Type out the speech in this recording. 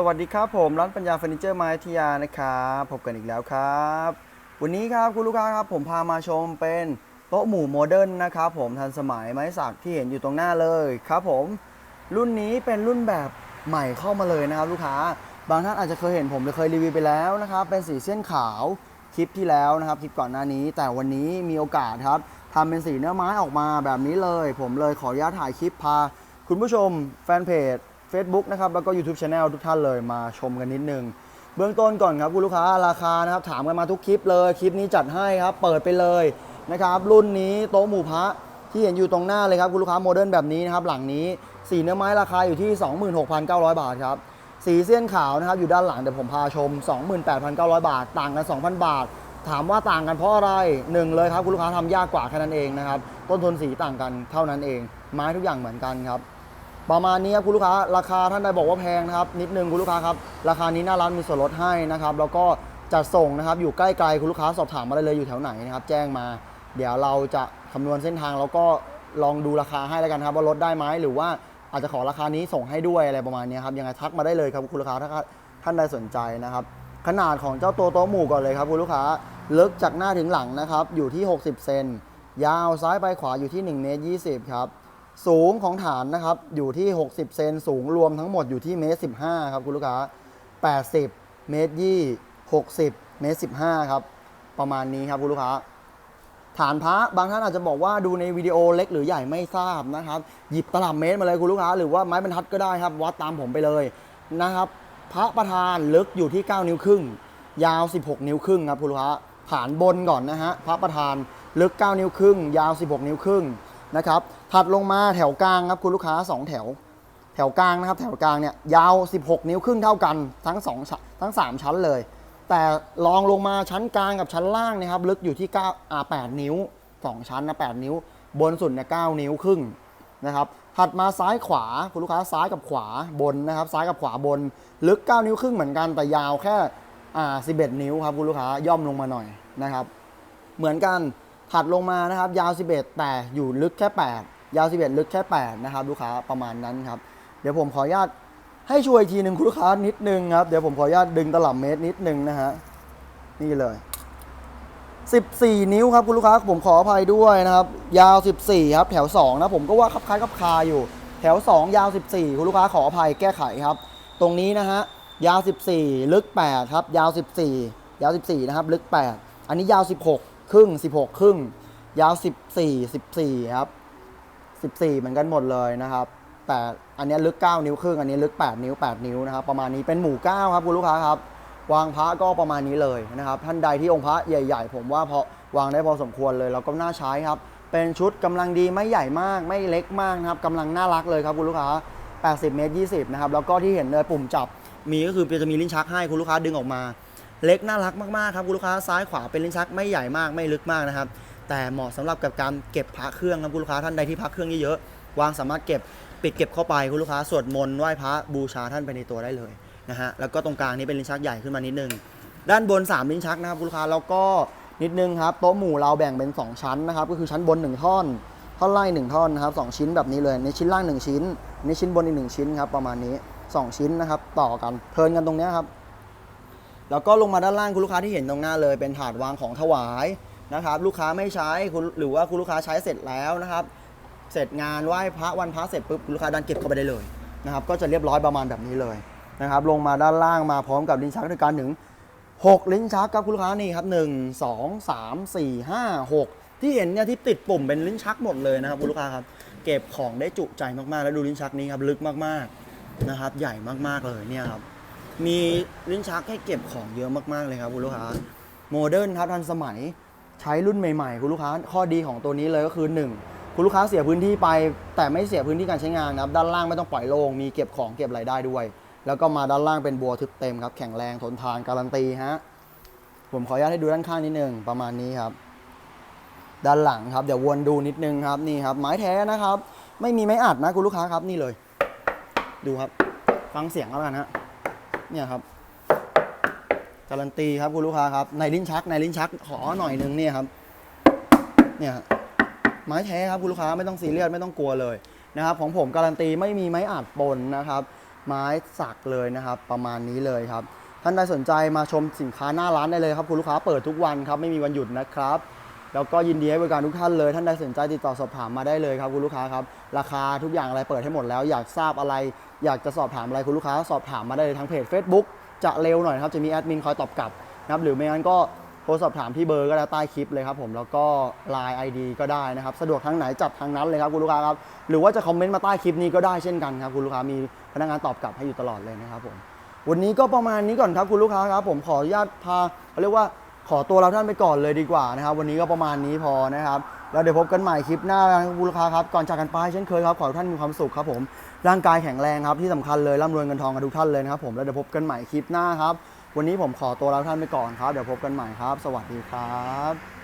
สวัสดีครับผมร้านปัญญาเฟอร์นิเจอร์ไม้ทิยานะครับพบกันอีกแล้วครับ วันนี้ครับคุณลูกค้าครับผมพามาชมเป็นโต๊ะหมู่โมเดิร์นนะครับผมทันสมัยไม้สักที่เห็นอยู่ตรงหน้าเลยครับผม รุ่นนี้เป็นรุ่นแบบใหม่เข้ามาเลยนะครับลูกค้า บางท่านอาจจะเคยเห็นผมหรือเคยรีวิวไปแล้วนะครับเป็นสีเส้นขาวคลิปที่แล้วนะครับคลิปก่อนหน้านี้ แต่วันนี้มีโอกาสครับทำเป็นสีเนื้อไม้ออกมาแบบนี้เลย ผมเลยขออนุญาตถ่ายคลิปพา คุณผู้ชมแฟนเพจ Facebook นะครับแล้วก็ YouTube Channel ทุกท่านเลยมาชมกันนิดนึง เบื้องต้นก่อนครับคุณลูกค้าราคานะครับถามกันมาทุกคลิปเลย คลิปนี้จัดให้ครับ เปิดไปเลยนะครับรุ่นนี้โต๊ะหมู่พระที่เห็นอยู่ตรงหน้าเลยครับคุณลูกค้าโมเดิร์นแบบนี้นะครับหลังนี้สีเนื้อไม้ราคาอยู่ที่ 26,900 บาทครับสีเส้นขาวนะครับอยู่ด้านหลังเดี๋ยวผมพาชม 28,900 บาท ต่างกัน 2,000 บาท ถามว่าต่างกันเพราะอะไรหนึ่งเลยครับคุณลูกค้าทำยากกว่าแค่นั้นเองนะครับต้นทุนสีต่างกันเท่านั้นเอง ไม้ทุกอย่างเหมือนกันครับ ประมาณนี้ครับคุณลูกค้าราคาท่านใดบอกว่าแพงนะครับนิดนึงคุณลูกค้าครับราคานี้หน้าร้านมีส่วนลดให้นะครับแล้วก็จัดส่งนะครับอยู่ใกล้ไกลคุณลูกค้าสอบถามมาได้เลยอยู่แถวไหนนะครับแจ้งมา เดี๋ยวเราจะคำนวณเส้นทางแล้วก็ลองดูราคาให้แล้วกันครับว่าลดได้ไหมหรือว่าอาจจะขอราคานี้ส่งให้ด้วยอะไรประมาณนี้ครับยังไงทักมาได้เลยครับคุณลูกค้าถ้าท่านใดสนใจนะครับขนาดของเจ้าตัวโต๊ะหมู่ก่อนเลยครับคุณลูกค้าลึกจากหน้าถึงหลังนะครับอยู่ที่ 60 เซนยาวซ้ายไปขวาอยู่ที่1เมตร20ครับ สูงของฐานนะครับ อยู่ที่ 60 เซนสูงรวมทั้งหมดอยู่ที่เมตร15ครับคุณลูกค้า 80 เมตร20 60 เมตร15ครับ ประมาณนี้ครับคุณลูกค้า ฐานพระบางท่านอาจจะบอกว่าดูในวิดีโอเล็กหรือใหญ่ไม่ทราบนะครับ หยิบตลับเมตรมาเลยคุณลูกค้า หรือว่าไม้บรรทัดก็ได้ครับ วัดตามผมไปเลยนะครับ พระประธานลึกอยู่ที่ 9 นิ้วครึ่ง ยาว 16 นิ้วครึ่งครับคุณลูกค้า ฐานบนก่อนนะฮะ พระประธานลึก 9 นิ้วครึ่ง ยาว 16 นิ้วครึ่ง นะครับถัดลงมาแถวกลางครับคุณลูกค้า 2 แถว แถวกลางนะครับ แถวกลางเนี่ยยาว 16 นิ้วครึ่งเท่ากันทั้ง2ทั้ง 3 ชั้นเลย แต่ลองลงมาชั้นกลางกับชั้นล่างนะครับ ลึกอยู่ที่9อ่า8นิ้ว 2 ชั้นนะ8นิ้ว บนสุดเนี่ย9นิ้วครึ่งนะครับถัดมาซ้ายขวาคุณลูกค้าซ้ายกับขวาบนนะครับ ซ้ายกับขวาบน ลึก 9 นิ้วครึ่งเหมือนกันแต่ยาวแค่อ่า11 นิ้วครับคุณลูกค้าย่อมลงมาหน่อยนะครับ เหมือนกัน ถัดลงมานะครับยาว 11 แต่อยู่ลึกแค่ 8 ยาว 11 ลึกแค่ 8 นะครับ ลูกค้าประมาณนั้นครับ เดี๋ยวผมขออนุญาตให้ช่วยทีหนึ่งคุณลูกค้านิดนึงครับ เดี๋ยวผมขออนุญาตดึงตลับเมตรนิดนึงนะฮะ นี่เลย 14 นิ้วครับคุณลูกค้าผมขออภัยด้วยนะครับ ยาว 14 ครับ แถว 2 นะผมก็ว่าคับคล้ายคับคาอยู่ แถว 2 ยาว 14 คุณลูกค้าขออภัยแก้ไขครับ ตรงนี้นะฮะ ยาว 14 ลึก 8 ครับ ยาว 14 ยาว 14 นะครับ ลึก 8 อันนี้ยาว 16 ครึ่ง 16 ครึ่ง ยาว 14 14 ครับ 14 เหมือนกันหมดเลยนะครับ แต่อันนี้ลึก 9 นิ้วครึ่ง อันนี้ลึก 8 นิ้ว 8 นิ้วนะครับ ประมาณนี้เป็นหมู่ 9 ครับคุณลูกค้าครับ วางพระก็ประมาณนี้เลยนะครับ ท่านใดที่องค์พระใหญ่ ๆ ผมว่าพอวางได้พอสมควรเลยแล้วก็น่าใช้ครับ เป็นชุดกำลังดีไม่ใหญ่มากไม่เล็กมากนะครับกำลังน่ารักเลยครับคุณลูกค้า 80 เมตร 20 นะครับ แล้วก็ที่เห็นเลยปุ่มจับมีก็คือจะมีลิ้นชักให้คุณลูกค้าดึงออกมา เล็กน่ารักมากๆครับคุณลูกค้าซ้ายขวาเป็นลิ้นชักไม่ใหญ่มากไม่ลึกมากนะครับแต่เหมาะสำหรับกับการเก็บพระเครื่องครับคุณลูกค้าท่านใดที่พระเครื่องเยอะๆวางสามารถเก็บปิดเก็บเข้าไปคุณลูกค้าสวดมนต์ไหว้พระบูชาท่านไปในตัวได้เลยนะฮะแล้วก็ตรงกลางนี้เป็นลิ้นชักใหญ่ขึ้นมานิดนึงด้านบน 3 ลิ้นชักนะครับคุณลูกค้าแล้วก็นิดนึงครับโต๊ะหมู่เราแบ่งเป็น 2 ชั้นนะครับก็คือชั้นบน 1 ท่อน ท่อนล่างหนึ่งท่อนนะครับสองชิ้นแบบนี้เลยในชิ้นล่าง 1 ชิ้นในชิ้นบนอีกหนึ่งชิ้นครับประมาณนี้ 2 ชิ้นนะครับต่อกันเทิร์นกันตรงเนี้ครับ แล้วก็ลงมาด้านล่างคุณลูกค้าที่เห็นตรงหน้าเลย เป็นถาดวางของถวายนะครับ ลูกค้าไม่ใช้คุณหรือว่าคุณลูกค้าใช้เสร็จแล้วนะครับ เสร็จงานไหว้พระวันพระเสร็จปุ๊บคุณลูกค้าดันเก็บเข้าไปได้เลยนะครับ ก็จะเรียบร้อยประมาณแบบนี้เลยนะครับ ลงมาด้านล่างมาพร้อมกับลิ้นชักในการถึง6ลิ้นชักครับคุณลูกค้านี่ครับ 1 2 3 4 5 6 ที่เห็นเนี่ยที่ติดปุ่มเป็นลิ้นชักหมดเลยนะครับคุณลูกค้าครับเก็บของได้จุใจมากๆ แล้วดูลิ้นชักนี้ครับลึกมากๆนะครับ ใหญ่มากๆเลยเนี่ยครับ มีลิ้นชักให้เก็บของเยอะมาก ๆ เลยครับคุณลูกค้าโมเดิร์นครับทันสมัยใช้รุ่นใหม่ๆ คุณลูกค้าข้อดีของตัวนี้เลยก็คือ 1 คุณลูกค้าเสียพื้นที่ไป แต่ไม่เสียพื้นที่การใช้งานนะครับด้านล่างไม่ต้องปล่อยโล่งมีเก็บของเก็บอะไรได้ด้วย แล้วก็มาด้านล่างเป็นบัวทึบเต็มครับแข็งแรงทนทานการันตีฮะผมขออนุญาตให้ดูด้านข้างนิดนึงประมาณนี้ครับ ด้านหลังครับเดี๋ยววนดูนิดนึงครับนี่ครับไม้แท้นะครับ ไม่มีไม้อัดนะคุณลูกค้าครับนี่เลย ดูครับ ฟังเสียงแล้วกันฮะ เนี่ยครับ การันตีครับคุณลูกค้าครับ ในลิ้นชักในลิ้นชักขอหน่อยนึงเนี่ยครับ เนี่ยไม้แท้ครับคุณลูกค้าไม่ต้องซีเรียสไม่ต้องกลัวเลยนะครับ ของผมการันตีไม่มีไม้อัดปนนะครับ ไม้สักเลยนะครับ ประมาณนี้เลยครับ ท่านใดสนใจมาชมสินค้าหน้าร้านได้เลยครับคุณลูกค้าเปิดทุกวันครับไม่มีวันหยุดนะครับ แล้วก็ยินดีให้บริการทุกท่านเลยท่านใดสนใจติดต่อสอบถามมาได้เลยครับคุณลูกค้าครับราคาทุกอย่างอะไรเปิดให้หมดแล้ว อยากทราบอะไร อยากจะสอบถามอะไรคุณลูกค้าสอบถามมาได้เลยทางเพจ Facebook จะเร็วหน่อยนะครับจะมีแอดมินคอยตอบกลับนะครับหรือไม่งั้นก็โทรสอบถามที่เบอร์ก็ได้ใต้คลิปเลยครับผมแล้วก็ Line ID ก็ได้นะครับสะดวกทางไหนจัดทางนั้นเลยครับคุณลูกค้าครับหรือว่าจะคอมเมนต์มาใต้คลิปนี้ก็ได้เช่นกันครับคุณลูกค้ามีพนักงานตอบกลับให้อยู่ตลอดเลยนะครับผมวันนี้ก็ประมาณนี้ก่อนครับคุณลูกค้าครับผมขออนุญาตพาเขาเรียกว่า ขอตัวเราท่านไปก่อนเลยดีกว่านะครับ วันนี้ก็ประมาณนี้พอนะครับแล้วเดี๋ยวพบกันใหม่คลิปหน้านะครับคุณลูกค้าครับ ก่อนจากกันไปเช่นเคยครับ ขอให้ท่านมีความสุขครับผม ร่างกายแข็งแรงครับที่สำคัญเลยร่ำรวยเงินทองกันทุกท่านเลยนะครับผม แล้วเดี๋ยวพบกันใหม่คลิปหน้าครับ วันนี้ผมขอตัวเราท่านไปก่อนครับ เดี๋ยวพบกันใหม่ครับ สวัสดีครับ